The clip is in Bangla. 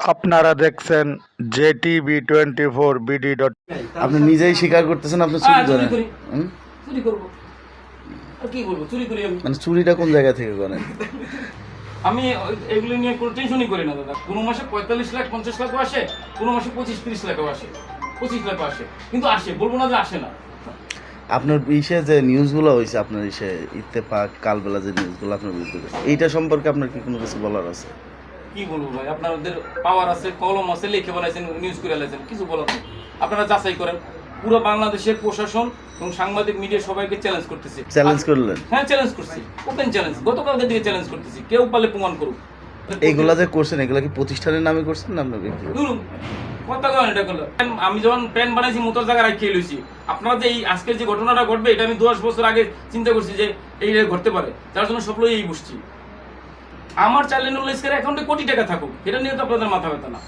আপনারা দেখছেন JTV twenty four BD dot আপনি নিজেই স্বীকার করতেছেন আপনি চুরি করেন। চুরি করব। আর কি করব চুরি করি আমি। মানে চুরিটা কোন জায়গা থেকে করেন? আমি এগুলো নিয়ে কোনো টেনশনই করি না দাদা। কোনো মাসে পঁয়তাল্লিশ লাখ পঞ্চাশ লাখও আসে কোনো মাসে পঁচিশ তিরিশ লাখও আসে। পঁচিশ লাখও আসে। কিন্তু আসে বলব না যে আসে না। আপনার ইসে যে নিউজগুলো হয়েছে আপনার ইসে ইত্তেফাক কালবেলা যে নিউজগুলো আপনার বিরুদ্ধে এইটা সম্পর্কে আপনার কি কোনো কিছু বলার আছে? কি বলব ভাই? আপনাদের পাওয়ার আছে কলম আছে লিখে বলাইছেন নিউজ করে লাইছেন কিছু বলার নেই। আপনারা যাচাই করেন। পুরো বাংলাদেশের প্রশাসন এবং সাংবাদিক মিডিয়া সবাইকে চ্যালেঞ্জ করতেছে। চ্যালেঞ্জ করলেন? হ্যাঁ চ্যালেঞ্জ করছি। ওপেন চ্যালেঞ্জ গতকালকে দিকে চ্যালেঞ্জ করতেছি। কেউ পারলে প্রমাণ করুক। এইগুলা যে করছেন এগুলা কি প্রতিষ্ঠানের নামে করছেন না আপনার ব্যক্তিগত ধরুন, কথা কন এটা করল। আমি যখন প্যান বানাইছি মোটর জায়গায় রাখিয়ে লইছি। আপনারা যে এই আজকের যে ঘটনাটা ঘটবে এটা আমি দশ বছর আগে চিন্তা করছি যে এই ঘটতে পারে। যার জন্য সব এই বসছি। আমার চাইলে নুরুল ইসকের অ্যাকাউন্টে কোটি টাকা থাকুক, এটা নিয়ে তো আপনাদের মাথা ব্যথা না।